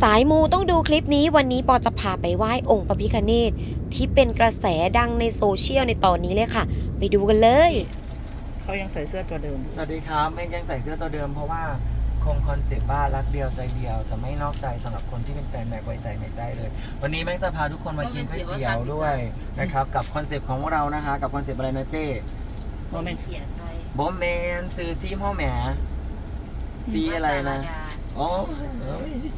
สายมูต้องดูคลิปนี้วันนี้ปอจะพาไปไหว้องค์พระพิคเนตที่เป็นกระแสดังในโซเชียลในตอนนี้เลยค่ะ ไปดูกันเลย เขายังใส่เสื้อตัวเดิม สวัสดีครับแม่งยังใส่เสื้อตัวเดิมเพราะว่าคงคอนเซ็ปต์ว่ารักเดียวใจเดียวจะไม่นอกใจสำหรับคนที่เป็นแฟนแม็กไว้ใจแม็กได้เลย วันนี้แม่งจะพาทุกคนมากินก๋วยเตี๋ยวด้วยนะครับกับคอนเซ็ปต์ของเรานะคะกับคอนเซ็ปต์อะไรนะเจ๊โมเมนต์เสียไซบอมแมนซื้อที่พ่อแหมซีอะไรนะ อ๋อ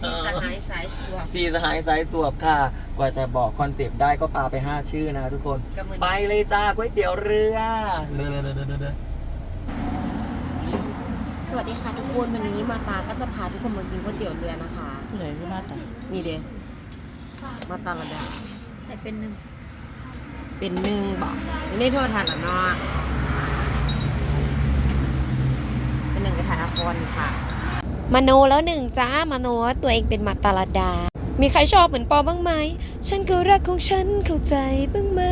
สีสหายสายสวมซีสหายสายสวบค่ะ กว่าจะบอกคอนเซปต์ได้ก็ปาไป5ชื่อนะทุกคน ก็เหมือน ไปเลยจ้าก๋วยเตี๋ยวเรือเรือสวัสดีค่ะทุกคนวันนี้มาตาก็จะพาทุกคนมากินก๋วยเตี๋ยวเรือนะคะผู้ใหญ่ขึ้นมาแต่นี่เด้มาตาละดาใส่เป็นหนึ่งเป็นหนึ่งบอกไม่ได้โทษทานอะเนาะเป็นหนึ่งกระถางละครค่ะ มโนแล้วหนึ่งจ้ามโนว่าตัวเองเป็นมาตาลดา มีใครชอบเหมือนปอบ้างไหม ฉันก็รักของฉันเข้าใจบ้างไหม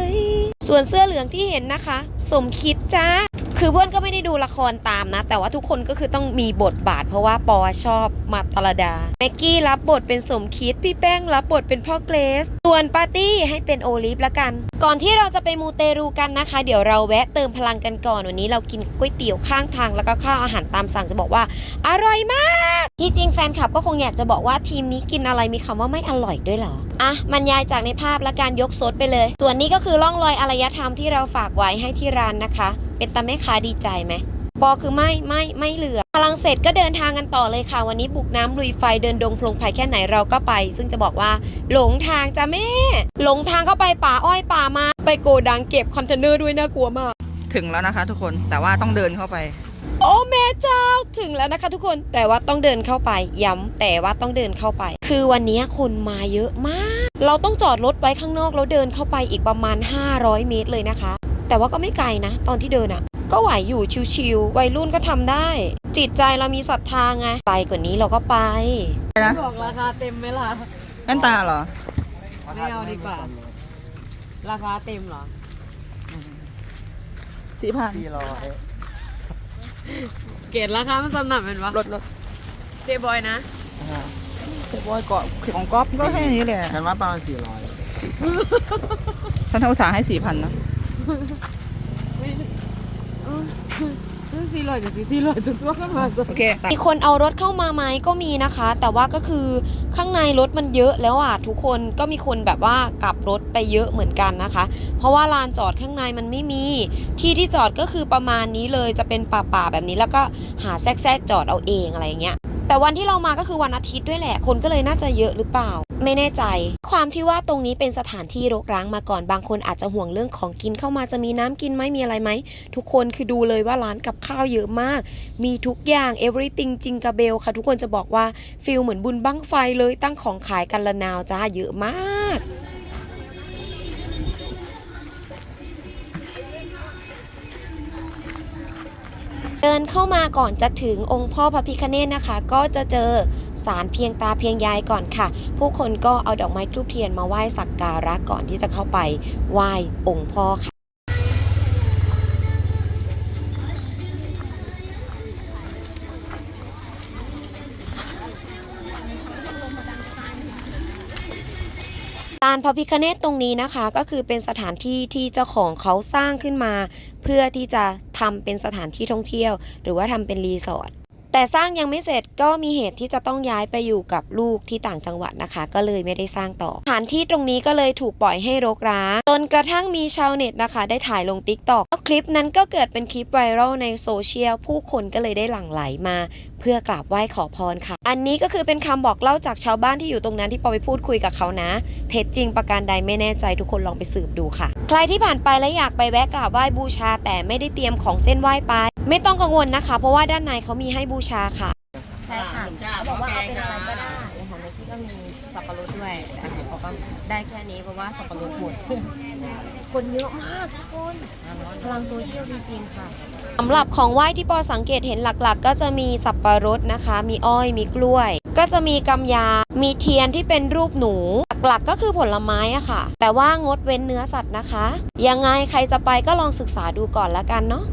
ส่วนเสื้อเหลืองที่เห็นนะคะ สมคิดจ้า คือเพื่อนก็ไม่ได้ดูละครตามนะ แต่ว่าทุกคนก็คือต้องมีบทบาท เพราะว่าปอชอบมาตาดาแม็กกี้รับบทเป็นสมคิด พี่แป้งรับบทเป็นพ่อเกรซส่วนปาร์ตี้ให้เป็นโอลิฟละกัน ก่อนที่เราจะไปมูเตรูกันนะคะ เดี๋ยวเราแวะเติมพลังกันก่อนวันนี้เรากินก๋วยเตี๋ยวข้างทางแล้วก็ข้าวอาหารตามสั่งจะบอกว่า อร่อยมาก ที่จริงแฟนคลับก็คงอยากจะบอกว่าทีมนี้กินอะไรมีคำว่าไม่อร่อยด้วยเหรออะบรรยายจากในภาพและการยกซดไปเลย ส่วนนี้ก็คือร่องรอยอารยธรรมที่เราฝากไว้ให้ที่ร้านนะคะเป็นตาแม่ค้าดีใจไหมบอคือไม่ไม่ไม่เหลือพลังเสร็จก็เดินทางกันต่อเลยค่ะ วันนี้บุกน้ำลุยไฟเดินดงพลงไผ่แค่ไหนเราก็ไป ซึ่งจะบอกว่า หลงทางจ้ะแม่ หลงทางเข้าไปป่าอ้อยป่ามาไปโกดังเก็บคอนเทนเนอร์ด้วยน่ากลัวมาก ถึงแล้วนะคะทุกคนแต่ว่าต้องเดินเข้าไป โอ้แม่เจ้าถึงแล้วนะคะ ทุกคนแต่ว่าต้องเดินเข้าไปย้ำแต่ว่าต้องเดินเข้าไป คือวันนี้คนมาเยอะมาก เราต้องจอดรถไว้ข้างนอกแล้วเดินเข้าไปอีกประมาณ 500 เมตรเลยนะคะ แต่ว่าก็ไม่ไกลนะ ตอนที่เดินอะ่ะ ก็ไหวอยู่ชิวๆวัยรุ่นก็ทำได้ จิตใจเรามีศรัทธาไงไปกว่านี้เราก็ไปนะบอกราคาเต็มไหมล่ะแว่นตาเหรอไม่เอาดีกว่า ราคาเต็มเหรอสี่พันสี่ร้อยเกรดราคามันสำนักเป็นวะรถรถเจบอยนะบอยเกาะของก๊อฟก็แค่นี้แหละฉันว่าประมาณสี่ร้อยฉันเอาสาให้สี่พันนะ สี่ร้อยจะสี่ร้อยจุดตัวขึ้นมาสิโอเคตัดมีคนเอารถเข้ามาไหมก็มีนะคะ แต่ว่าก็คือข้างในรถมันเยอะแล้วอะทุกคนก็มีคนแบบว่ากลับรถไปเยอะเหมือนกันนะคะ เพราะว่าลานจอดข้างในมันไม่มี ที่ที่จอดก็คือประมาณนี้เลยจะเป็นป่าๆแบบนี้แล้วก็หาแทรกๆจอดเอาเองอะไรอย่างเงี้ยแต่วันที่เรามาก็คือวันอาทิตย์ด้วยแหละ คนก็เลยน่าจะเยอะหรือเปล่า ไม่แน่ใจ ความที่ว่าตรงนี้เป็นสถานที่รกร้างมาก่อนบางคนอาจจะห่วงเรื่องของกินเข้ามาจะมีน้ำกินไหมมีอะไรไหม ทุกคนคือดูเลยว่าร้านกับข้าวเยอะมาก มีทุกอย่าง everything จิงกาเบลค่ะ ทุกคนจะบอกว่าฟิลเหมือนบุญบั้งไฟเลยตั้งของขายกันละนาวจ้าเยอะมากเดินเข้ามาก่อนจะถึงองค์พ่อพระพิคเนตนะคะ ก็จะเจอ สารเพียงตาเพียงยายก่อนค่ะ ผู้คนก็เอาดอกไม้ทูบเทียนมาไหว้สักการะก่อนที่จะเข้าไปไหว้องค์พ่อค่ะลานพระพิคเนตตรงนี้นะคะก็คือเป็นสถานที่ที่เจ้าของเขาสร้างขึ้นมา เพื่อที่จะทำเป็นสถานที่ท่องเที่ยว หรือว่าทำเป็นรีสอร์ท แต่สร้างยังไม่เสร็จก็มีเหตุที่จะต้องย้ายไปอยู่กับลูกที่ต่างจังหวัดนะคะ ก็เลยไม่ได้สร้างต่อสถานที่ตรงนี้ก็เลยถูกปล่อยให้รกร้างจนกระทั่งมีชาวเน็ตนะคะ ได้ถ่ายลง t ิ k t o k แล้วคลิปนั้นก็เกิดเป็นคลิปไวรัลในโซเชียลผู้คนก็เลยได้หลั่งไหลมา เพื่อกราบไหว้ขอพรค่ะ อันนี้ก็คือเป็นคำบอกเล่าจากชาวบ้านที่อยู่ตรงนั้นที่ปอไปพูดคุยกับเขานะ เท็จจริงประการใดไม่แน่ใจทุกคนลองไปสืบดูค่ะ ใครที่ผ่านไปและอยากไปแวะกราบไหว้บูชา แต่ไม่ได้เตรียมของเส้นไหว้ไป ไม่ต้องกังวลนะคะ เพราะว่าด้านในเขามีให้บูชาค่ะ ใช่ค่ะเขาบอกว่าเอาเป็นอะไรก็ได้นะคะในที่ก็มีสับปะรดด้วยแต่เขาก็ได้แค่นี้เพราะว่าสับปะรดหมดคนเยอะมากทุกคนพลังโซเชียลจริงๆค่ะสำหรับของไหว้ที่ปอสังเกตเห็นหลักๆ ก็จะมีสับปะรดนะคะ มีอ้อยมีกล้วย ก็จะมีกำยา มีเทียนที่เป็นรูปหนู หลักๆก็คือผลไม้อะค่ะ แต่ว่างดเว้นเนื้อสัตว์นะคะ ยังไงใครจะไปก็ลองศึกษาดูก่อนละกันเนาะ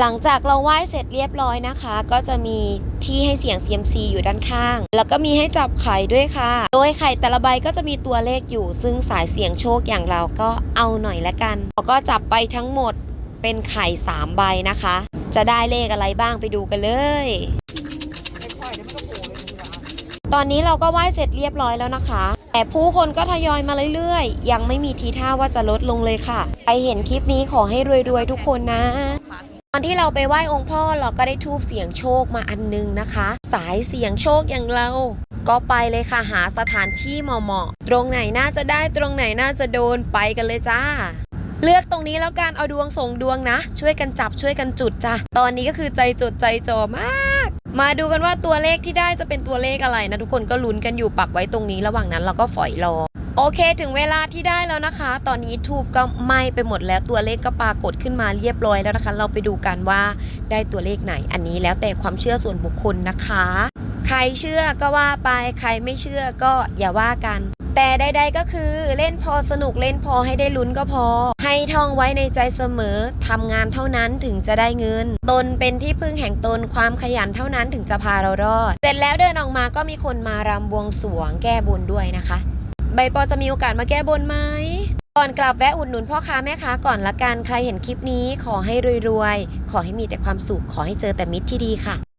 หลังจากเราไหว้เสร็จเรียบร้อยนะคะ ก็จะมีที่ให้เสี่ยง CMC อยู่ด้านข้าง แล้วก็มีให้จับไข่ด้วยค่ะ โดยไข่แต่ละใบก็จะมีตัวเลขอยู่ ซึ่งสายเสี่ยงโชคอย่างเราก็เอาหน่อยละกันแล้วก็จับไปทั้งหมดเป็นไข่3ใบนะคะ จะได้เลขอะไรบ้างไปดูกันเลย ตอนนี้เราก็ไหว้เสร็จเรียบร้อยแล้วนะคะ แต่ผู้คนก็ทยอยมาเรื่อยๆ ยังไม่มีทีท่าว่าจะลดลงเลยค่ะ ไปเห็นคลิปนี้ขอให้รวยๆทุกคนนะ อนที่เราไปไหว้องค์พ่อเราก็ได้ทูบเสียงโชคมาอันนึงนะคะ สายเสียงโชคอย่างเรา ก็ไปเลยค่ะหาสถานที่เหมาะๆตรงไหนน่าจะได้ตรงไหนน่าจะโดนไปกันเลยจ้า เลือกตรงนี้แล้วกันเอาดวงส่งดวงนะ ช่วยกันจับช่วยกันจุดจ้ะตอนนี้ก็คือใจจดใจจ่อมาก มาดูกันว่าตัวเลขที่ได้จะเป็นตัวเลขอะไรนะทุกคนก็ลุ้นกันอยู่ปักไว้ตรงนี้ระหว่างนั้นเราก็ฝอยรอ โอเคถึงเวลาที่ได้แล้วนะคะ ตอนนี้ทูบก็ไหม้ไปหมดแล้วตัวเลขก็ปรากฏขึ้นมาเรียบร้อยแล้วนะคะ เราไปดูกันว่าได้ตัวเลขไหน อันนี้แล้วแต่ความเชื่อส่วนบุคคลนะคะ ใครเชื่อก็ว่าไปใครไม่เชื่อก็อย่าว่ากัน แต่ใดๆก็คือเล่นพอสนุกเล่นพอให้ได้ลุ้นก็พอ ให้ท่องไว้ในใจเสมอทำงานเท่านั้นถึงจะได้เงิน ตนเป็นที่พึ่งแห่งตนความขยันเท่านั้นถึงจะพาเรารอด เสร็จแล้วเดินออกมาก็มีคนมารำบวงสรวงแก้บนด้วยนะคะ ใบปอจะมีโอกาสมาแก้บนไหมก่อนกลับแวะอุดหนุนพ่อค้าแม่ค้าก่อนละกันใครเห็นคลิปนี้ขอให้รวยๆ ขอให้มีแต่ความสุขขอให้เจอแต่มิตรที่ดีค่ะ